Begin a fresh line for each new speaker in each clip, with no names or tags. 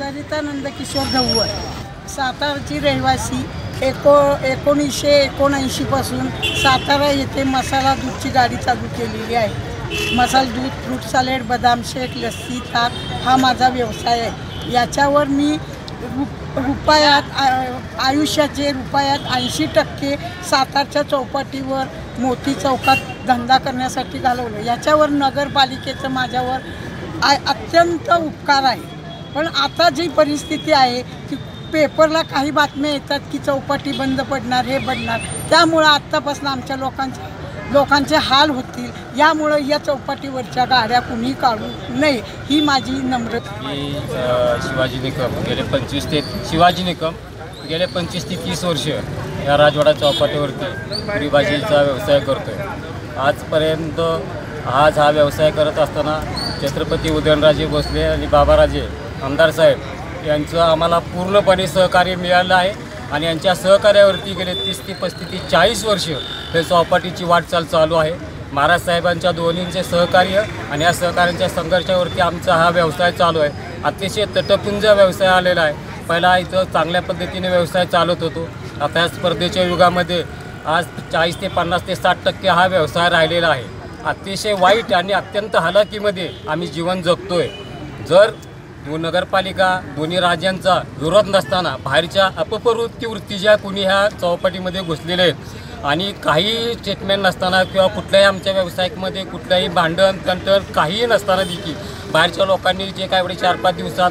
सरिता नंदकिशोर धववर सातारची रहिवासी एको एकोणीसशे एकोणऐंशीपासून सातारा येथे मसाला दूधची गाडी चालू केलेली आहे. मसाला दूध फ्रूट सॅलेड बदाम शेक लस्सी ताक हा माझा व्यवसाय आहे. याच्यावर मी रुप रुपयात आयुष्याचे रुपयात ऐंशी टक्के सातारच्या चौपाटीवर मोती चौकात धंदा करण्यासाठी घालवलं. याच्यावर नगरपालिकेचं माझ्यावर आ अत्यंत उपकार आहे. पण आता जी परिस्थिती आहे की पेपरला काही बातम्या येतात की चौपाटी बंद पडणार हे पडणार त्यामुळं आत्तापासून आमच्या लोकांच्या लोकांचे हाल होतील. यामुळं या चौपाटीवरच्या गाड्या कुणी काढू नये ही माझी नम्रता
मी शिवाजी निकम गेले पंचवीस ते शिवाजी निकम गेले पंचवीस ते तीस वर्ष या राजवाडा चौपाटीवरती पुरीभाजीचा व्यवसाय करतो आहे आजपर्यंत आज हा व्यवसाय करत असताना छत्रपती उदयनराजे भोसले आणि बाबाराजे आमदार साहेब यांचं आम्हाला पूर्णपणे सहकार्य मिळालं आहे आणि यांच्या सहकार्यावरती गेले तीस ते पस्तीस ते चाळीस वर्ष हे चौपाटीची वाटचाल चालू आहे. महाराज साहेबांच्या दोन्हींचे सहकार्य आणि या सहकार्यांच्या संघर्षावरती आमचा हा व्यवसाय चालू आहे. अतिशय तटपुंज व्यवसाय आलेला आहे. पहिला इथं चांगल्या पद्धतीने व्यवसाय चालत होतो. आता या स्पर्धेच्या युगामध्ये आज चाळीस ते पन्नास ते साठ टक्के हा व्यवसाय राहिलेला आहे. अतिशय वाईट आणि अत्यंत हलाखीमध्ये आम्ही जीवन जगतो आहे जर दो नगरपालिका दोन्ही राज्यांचा विरोध नसताना बाहेरच्या अपप्रवृत्ती वृत्तीच्या कुणी ह्या चौपाटीमध्ये घुसलेले आहेत. आणि काही स्टेटमेंट नसताना किंवा कुठल्याही आमच्या व्यावसायिकमध्ये कुठल्याही भांडण तंटण काहीही नसताना देखील बाहेरच्या लोकांनी जे काय एवढे चार पाच दिवसात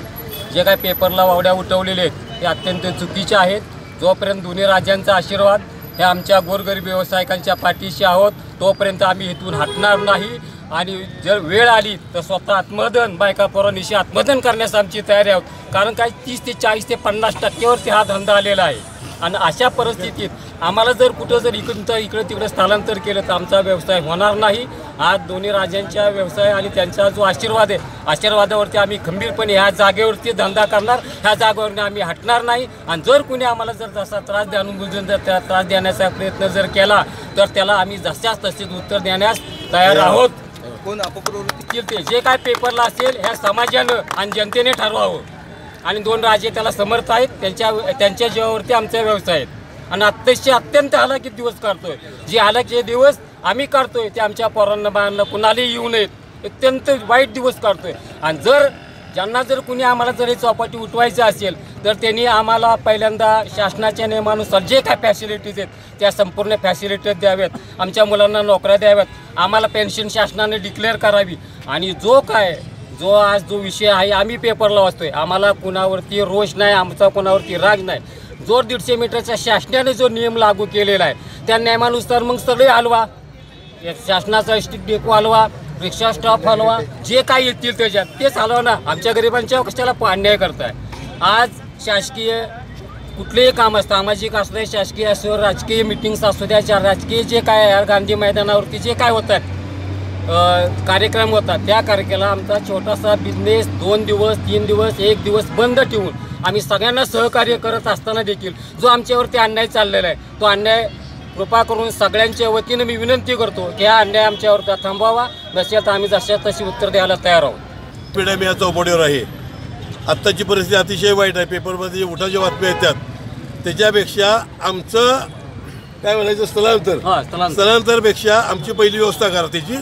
जे काय पेपरला वावड्या उठवलेले आहेत ते अत्यंत चुकीचे आहेत. जोपर्यंत दोन्ही राज्यांचा आशीर्वाद हे आमच्या गोरगरीब व्यावसायिकांच्या पाठीशी आहोत तोपर्यंत आम्ही इथून हटणार नाही. आणि जर वेळ आली तर स्वतः आत्मदन बायका पोरांनिशी आत्मदन करण्यास आमची तयारी आहोत. कारण काय तीस ते चाळीस ते पन्नास टक्क्यावरती हा धंदा आलेला आहे. आणि अशा परिस्थितीत आम्हाला जर कुठं जर इकडं इकडं तिकडं स्थलांतर केलं तर आमचा व्यवसाय होणार नाही. आज दोन्ही राज्यांच्या व्यवसाय आणि त्यांचा जो आशीर्वाद आहे आशीर्वादावरती आम्ही खंबीरपणे ह्या जागेवरती धंदा करणार. ह्या जागेवरती आम्ही हटणार नाही. आणि जर कुणी आम्हाला जर तसा त्रास द्यावून बुजून जर त्या त्रास देण्याचा प्रयत्न जर केला तर त्याला आम्ही जशाच तसेच उत्तर देण्यास तयार आहोत.
कोण अपप्रवृत्ती
केली ते जे काय पेपरला असेल ह्या समाजानं आणि जनतेने ठरवावं. आणि दोन राजे त्याला समर्थ आहेत त्यांच्या त्यांच्या जीवावरती आमचा व्यवसाय आहेत आणि अत्यंत अत्यंत हालाकीत दिवस काढतोय. जे हालाकीचे दिवस आम्ही काढतोय ते आमच्या पोरांना बाळांना कुणालाही येऊ नयेत. अत्यंत वाईट दिवस काढतोय. आणि जर ज्यांना जर कुणी आम्हाला जर हे चौपाटी उठवायचं असेल तर त्यांनी आम्हाला पहिल्यांदा शासनाच्या नियमानुसार जे काय फॅसिलिटीज आहेत त्या संपूर्ण फॅसिलिटीज द्याव्यात. आमच्या मुलांना नोकऱ्या द्याव्यात. आम्हाला पेन्शन शासनाने डिक्लेअर करावी. आणि जो काय जो आज जो विषय आहे आम्ही पेपरला वाचतोय. आम्हाला कुणावरती रोष नाही आमचा कुणावरती राग नाही. जो दीडशे मीटरच्या शासनाने जो नियम लागू केलेला आहे त्या नियमानुसार मग सगळे हलवा. या शासनाचा स्टिक डेको हलवा. रिक्षा स्टॉप हलवा जे काही येतील त्याच्यात तेच हलवा ना आमच्या गरिबांच्या कशाला अन्याय करताय. आज शासकीय कुठलेही काम असतं सामाजिक असू दे शासकीय असो राजकीय मिटिंग्स असू द्या राजकीय जे काय आहे, गांधी मैदानावरती जे काय होत कार्यक्रम होतात त्या कार्यक्रमाला आमचा छोटासा बिझनेस दोन दिवस तीन दिवस एक दिवस बंद ठेवून आम्ही सगळ्यांना सहकार्य करत असताना देखील जो आमच्यावरती अन्याय चाललेला आहे तो अन्याय कृपा करून सगळ्यांच्या वतीनं मी विनंती करतो की हा अन्याय आमच्यावर थांबवावा? नसेल तर आम्ही जशा तशी उत्तर द्यायला तयार आहोत.
पिढ्या मी या चौपाटीवर आहे. आत्ताची परिस्थिती अतिशय वाईट आहे. पेपरमध्ये जे उठाच्या बातम्या येतात. त्याच्यापेक्षा आमचं काय म्हणायचं स्थलांतर.
स्थलांतर.
स्थलांतरपेक्षा आमची पहिली व्यवस्था करा त्याची.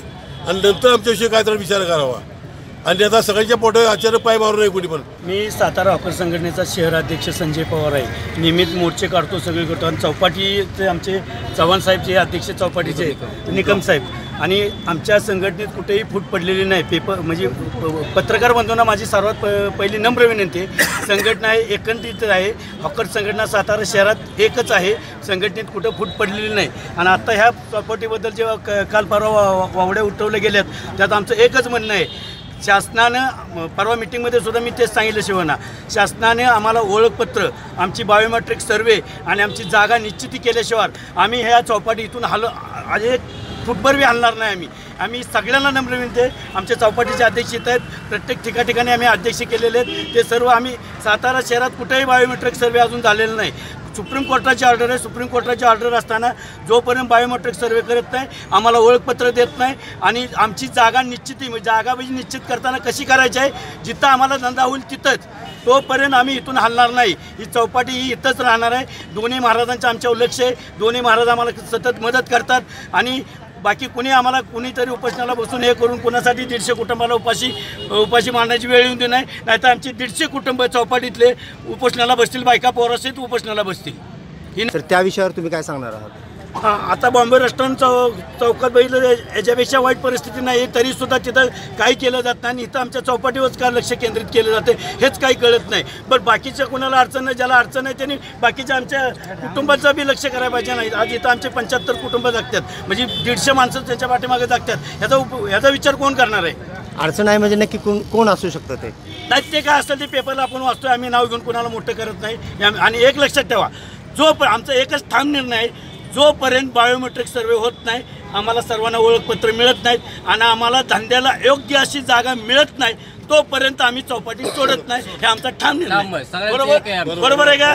आणि नंतर आमच्याविषयी काय तर विचार करावा. आणि आता सगळ्यांच्या पोटावर आचार्य पाय मारू नये कोणी पण.
मी सातारा हॉकर संघटनेचा शहराध्यक्ष संजय पवार आहे. नियमित मोर्चे काढतो सगळे गट आणि चौपाटीचे आमचे चव्हाण साहेब जे अध्यक्ष चौपाटीचे निकम साहेब. आणि आमच्या संघटनेत कुठेही फूट पडलेली नाही. पेपर म्हणजे पत्रकार बंधूंना माझी सर्वात प पहिली नम्र विनंती आहे. संघटना आहे एकत्रित आहे. हॉकर संघटना सातारा शहरात एकच आहे. संघटनेत कुठं फूट पडलेली नाही. आणि आता ह्या चौपाटीबद्दल जेव्हा क काल परवा वावड्या उठवल्या गेल्यात त्यात आमचं एकच म्हणणं आहे. शासनानं परवा मिटिंगमध्ये सुद्धा मी तेच सांगितलं शिवना. शासनाने आम्हाला ओळखपत्र आमची बायोमेट्रिक सर्वे आणि आमची जागा निश्चिती केल्याशिवाय आम्ही ह्या चौपाटी इथून हल एक फुटभर बी हलणार नाही आम्ही. आम्ही सगळ्यांना नम्र विनंती आहे. आमच्या चौपाटीचे अध्यक्ष येत आहेत. प्रत्येक ठिका ठिकाणी आम्ही अध्यक्ष केलेले आहेत. ते सर्व आम्ही सातारा शहरात कुठेही बायोमेट्रिक सर्वे अजून झालेलं नाही. सुप्रीम कोर्टाची ऑर्डर आहे. सुप्रीम कोर्टाची ऑर्डर असताना जोपर्यंत बायोमेट्रिक सर्वे करत नाही आम्हाला ओळखपत्र देत नाही आणि आमची जागा निश्चित जागा म्हणजे निश्चित करताना कशी करायची आहे? जिथं आम्हाला धंदा होईल तिथंच. तोपर्यंत आम्ही इथून हलणार नाही. ही चौपाटी ही इथंच राहणार आहे. दोन्ही महाराजांचं आमच्यावर लक्ष आहे. दोन्ही महाराज आम्हाला सतत मदत करतात आणि बाकी कुणी आम्हाला कुणीतरी उपोषणाला बसून हे करून कुणासाठी दीडशे कुटुंबाला उपाशी उपाशी मारण्याची वेळ येऊन दे नाही. नाहीतर आमचे दीडशे कुटुंब चौपाटीतले उपोषणाला बसतील बायका पोरासहित उपोषणाला बसतील. ही
तर त्या विषयावर तुम्ही काय सांगणार आहात?
आता बॉम्बे रेस्टॉरंट चौ चौकात बघितलं याच्यापेक्षा वाईट परिस्थिती नाही तरी सुद्धा तिथं काही केलं जात नाही आणि इथं आमच्या चौपाटीवरच का लक्ष केंद्रित केलं जाते हेच काही कळत नाही. बरं बाकीच्या कोणाला अडचण नाही ज्याला अडचण आहे त्यांनी बाकीच्या आमच्या कुटुंबाचं बी लक्ष करायला पाहिजे नाही. आज इथं आमचे पंच्याहत्तर कुटुंब जगतात म्हणजे दीडशे माणसं त्याच्या पाठीमागे जगतात. ह्याचा उप ह्याचा विचार कोण करणार आहे?
अडचण आहे म्हणजे नक्की कोण कोण असू शकतं ते?
नाही ते काय असेल ते पेपरला आपण वाचतोय आम्ही नाव घेऊन कुणाला मोठं करत नाही. आणि एक लक्षात ठेवा जो पण आमचा एकच ठाम निर्णय आहे जोपर्यंत बायोमेट्रिक सर्वे होत नाही आम्हाला सर्वांना ओळखपत्र मिळत नाहीत आणि आम्हाला धंद्याला योग्य अशी जागा मिळत नाही तोपर्यंत आम्ही चौपाटी सोडत नाही. हे आमचा ठाम निर्णय. बरोबर. बरोबर आहे का?